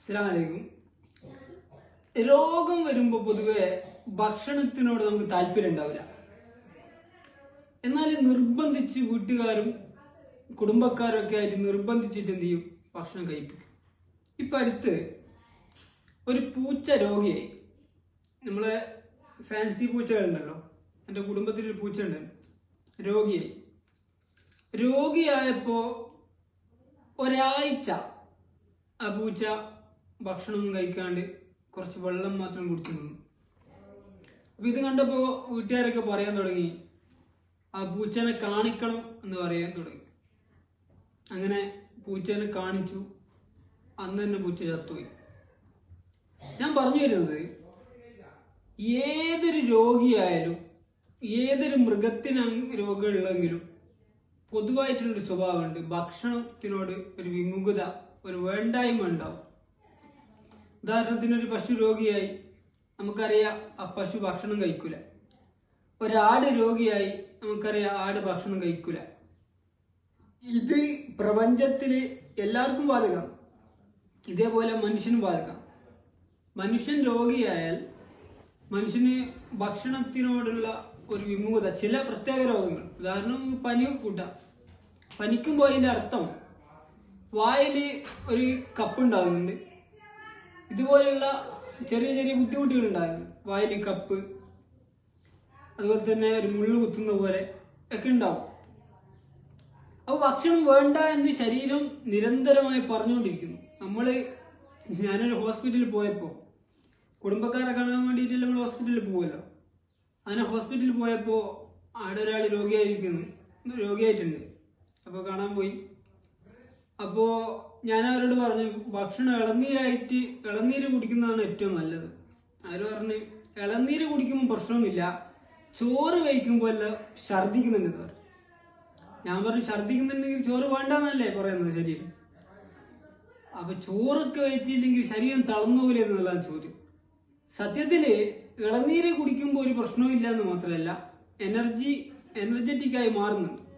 അസ്സലാമലൈക്കും രോഗം വരുമ്പോൾ പൊതുവെ ഭക്ഷണത്തിനോട് നമുക്ക് താല്പര്യം ഉണ്ടാവില്ല. എന്നാൽ നിർബന്ധിച്ച് വീട്ടുകാരും കുടുംബക്കാരും ഒക്കെ ആയിട്ട് നിർബന്ധിച്ചിട്ട് എന്ത് ചെയ്യും? ഭക്ഷണം കഴിപ്പിക്കും. ഇപ്പൊ അടുത്ത് ഒരു പൂച്ച രോഗിയെ നമ്മളെ ഫാൻസി പൂച്ചകളുണ്ടല്ലോ എന്റെ കുടുംബത്തിൽ ഒരു പൂച്ച ഉണ്ട്. രോഗിയായി. രോഗിയായപ്പോ ഒരാഴ്ച ആ പൂച്ച ഭക്ഷണമൊന്നും കഴിക്കാണ്ട് കുറച്ച് വെള്ളം മാത്രം കുടിച്ചു നിന്നു. അപ്പൊ ഇത് കണ്ടപ്പോ വീട്ടുകാരൊക്കെ പറയാൻ തുടങ്ങി ആ പൂച്ചനെ കാണിക്കണം എന്ന് പറയാൻ തുടങ്ങി. അങ്ങനെ പൂച്ചനെ കാണിച്ചു. അന്ന് തന്നെ പൂച്ച ചത്തുപോയി. ഞാൻ പറഞ്ഞു വരുന്നത് ഏതൊരു രോഗിയായാലും ഏതൊരു മൃഗത്തിന് രോഗമുള്ളെങ്കിലും പൊതുവായിട്ടുള്ളൊരു സ്വഭാവമുണ്ട്. ഭക്ഷണത്തിനോട് ഒരു വിമുഖത ഒരു വേണ്ടായ്മ ഉണ്ടാവും. ഉദാഹരണത്തിന് ഒരു പശു രോഗിയായി. നമുക്കറിയാം ആ പശു ഭക്ഷണം കഴിക്കൂല. ഒരാട് രോഗിയായി നമുക്കറിയാം ആട് ഭക്ഷണം കഴിക്കൂല. ഇത് പ്രപഞ്ചത്തിൽ എല്ലാവർക്കും ബാധകം. ഇതേപോലെ മനുഷ്യനും ബാധകം. മനുഷ്യൻ രോഗിയായാൽ മനുഷ്യന് ഭക്ഷണത്തിനോടുള്ള ഒരു വിമുഖത ചില പ്രത്യേക രോഗങ്ങൾ. ഉദാഹരണം പനി കൂട്ടാം. പനിക്കുമ്പോൾ അതിന്റെ അർത്ഥം വായിൽ ഒരു കപ്പ് ഉണ്ടാകുന്നുണ്ട് ഇതുപോലെയുള്ള ചെറിയ ചെറിയ ബുദ്ധിമുട്ടുകൾ ഉണ്ടായിരുന്നു വായിൽ കപ്പ് അതുപോലെ തന്നെ ഒരു മുള്ളു കുത്തുന്ന പോലെ ഒക്കെ ഉണ്ടാവും. അപ്പോൾ ഭക്ഷണം വേണ്ട എന്ന് ശരീരം നിരന്തരമായി പറഞ്ഞുകൊണ്ടിരിക്കുന്നു. നമ്മൾ ഞാനൊരു ഹോസ്പിറ്റലിൽ പോയപ്പോൾ കുടുംബക്കാരെ കാണാൻ വേണ്ടിയിട്ടല്ല നമ്മൾ ഹോസ്പിറ്റലിൽ പോകുമല്ലോ അങ്ങനെ ഹോസ്പിറ്റലിൽ പോയപ്പോൾ അവിടെ ഒരാൾ രോഗിയായിരിക്കുന്നു. രോഗിയായിട്ടുണ്ട്. അപ്പോൾ കാണാൻ പോയി. അപ്പോ ഞാൻ അവരോട് പറഞ്ഞു ഭക്ഷണം ഇളനീരായിട്ട് ഇളനീര് കുടിക്കുന്നതാണ് ഏറ്റവും നല്ലത്. അവർ പറഞ്ഞു ഇളനീര് കുടിക്കുമ്പോൾ പ്രശ്നമൊന്നുമില്ല. ചോറ് കഴിക്കുമ്പോൾ എല്ലാം ഛർദിക്കുന്നുണ്ട് പറഞ്ഞു. ഞാൻ പറഞ്ഞു ഛർദിക്കുന്നുണ്ടെങ്കിൽ ചോറ് വേണ്ടെന്നല്ലേ പറയുന്നത് ശരീരം? അപ്പൊ ചോറൊക്കെ കഴിച്ചില്ലെങ്കിൽ ശരീരം തളർന്നു പോലെ എന്നുള്ളതാണ് ചോദ്യം. സത്യത്തിൽ ഇളനീര് കുടിക്കുമ്പോൾ ഒരു പ്രശ്നവും ഇല്ല എന്ന് മാത്രമല്ല എനർജി എനർജറ്റിക് ആയി മാറുന്നുണ്ട്.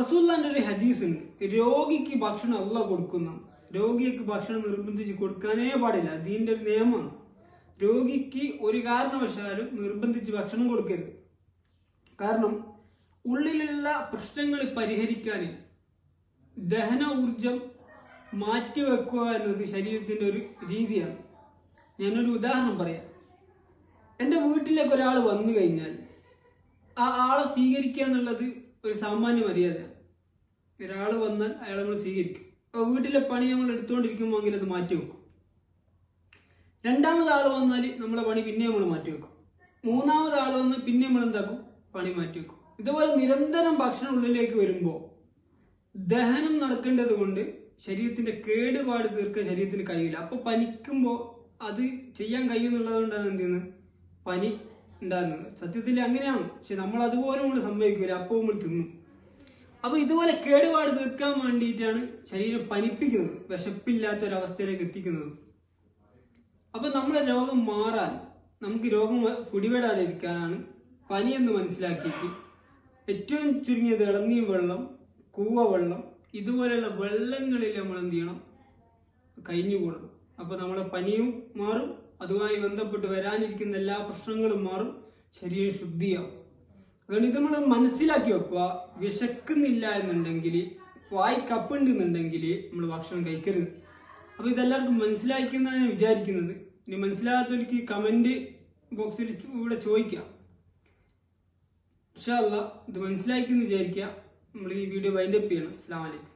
റസൂല്ലാന്റെ ഒരു ഹദീസ് ഉണ്ട് രോഗിക്ക് ഭക്ഷണം അല്ല കൊടുക്കുന്ന. രോഗിക്ക് ഭക്ഷണം നിർബന്ധിച്ച് കൊടുക്കാനേ പാടില്ല. അതിന്റെ ഒരു നിയമമാണ്. രോഗിക്ക് ഒരു കാരണവശാലും നിർബന്ധിച്ച് ഭക്ഷണം കൊടുക്കരുത്. കാരണം ഉള്ളിലുള്ള പ്രശ്നങ്ങൾ പരിഹരിക്കാൻ ദഹന ഊർജം മാറ്റിവെക്കുക എന്നത് ശരീരത്തിന്റെ ഒരു രീതിയാണ്. ഞാനൊരു ഉദാഹരണം പറയാം. എന്റെ വീട്ടിലേക്ക് ഒരാൾ വന്നു കഴിഞ്ഞാൽ ആ ആളെ സ്വീകരിക്കുക എന്നുള്ളത് ഒരു സാമാന്യ മര്യാദയാണ് ഒരാൾ വന്നാൽ അയാളെ നമ്മൾ സ്വീകരിക്കും. അപ്പോൾ വീട്ടിലെ പണി നമ്മൾ എടുത്തുകൊണ്ടിരിക്കുമ്പോൾ അത് മാറ്റി വെക്കും. രണ്ടാമത് ആൾ വന്നാൽ നമ്മളെ പണി പിന്നെ നമ്മൾ മാറ്റി വെക്കും. മൂന്നാമത് ആൾ വന്നാൽ പിന്നെ നമ്മൾ എന്താക്കും? പണി മാറ്റി വെക്കും. ഇതുപോലെ നിരന്തരം ഭക്ഷണം ഉള്ളിലേക്ക് വരുമ്പോൾ ദഹനം നടക്കേണ്ടത് കൊണ്ട് ശരീരത്തിന്റെ കേടുപാട് തീർക്കാൻ ശരീരത്തിന് കഴിയില്ല. അപ്പോൾ പനിക്കുമ്പോൾ അത് ചെയ്യാൻ കഴിയുന്നുള്ളത് കൊണ്ടാണ് എന്ത് ചെയ്യുന്നത്? പനി ഉണ്ടാകുന്നത് സത്യത്തിൽ അങ്ങനെയാണ്. പക്ഷെ നമ്മൾ അതുപോലെ നമ്മൾ സമ്മതിക്കൂല. അപ്പോൾ നമ്മൾ തിന്നും. അപ്പൊ ഇതുപോലെ കേടുപാട് തീർക്കാൻ വേണ്ടിയിട്ടാണ് ശരീരം പനിപ്പിക്കുന്നത്. വിശപ്പില്ലാത്ത ഒരു അവസ്ഥയിലേക്ക് എത്തിക്കുന്നത്. അപ്പൊ നമ്മളെ രോഗം മാറാൻ നമുക്ക് രോഗം പിടിപെടാതിരിക്കാനാണ് പനി എന്ന് മനസ്സിലാക്കിയിട്ട് ഏറ്റവും ചുരുങ്ങിയത് ഇളനീ വെള്ളം കൂവ വെള്ളം ഇതുപോലെയുള്ള വെള്ളങ്ങളിൽ നമ്മൾ എന്ത് ചെയ്യണം? കഴിഞ്ഞുകൂടണം. അപ്പൊ നമ്മളെ പനിയും മാറും. അതുമായി ബന്ധപ്പെട്ട് വരാനിരിക്കുന്ന എല്ലാ പ്രശ്നങ്ങളും മാറും. ശരീരം ശുദ്ധിയാവും. അതുകൊണ്ട് ഇത് നമ്മൾ മനസ്സിലാക്കി വെക്കുക. വിശക്കുന്നില്ല എന്നുണ്ടെങ്കിൽ വായി കപ്പുണ്ടെന്നുണ്ടെങ്കിൽ നമ്മൾ ഭക്ഷണം കഴിക്കരുത്. അപ്പൊ ഇതെല്ലാവർക്കും മനസ്സിലാക്കിയെന്നാണ് ഞാൻ വിചാരിക്കുന്നത്. ഇനി മനസ്സിലാകാത്തവർക്ക് കമന്റ് ബോക്സിൽ ഇവിടെ ചോദിക്കാം ഇൻഷാ അല്ല ഇത് മനസ്സിലാക്കി എന്ന് വിചാരിക്കുക. നമ്മൾ ഈ വീഡിയോ വൈൻഡപ്പ് ചെയ്യണം. അസ്സാം വലൈക്കും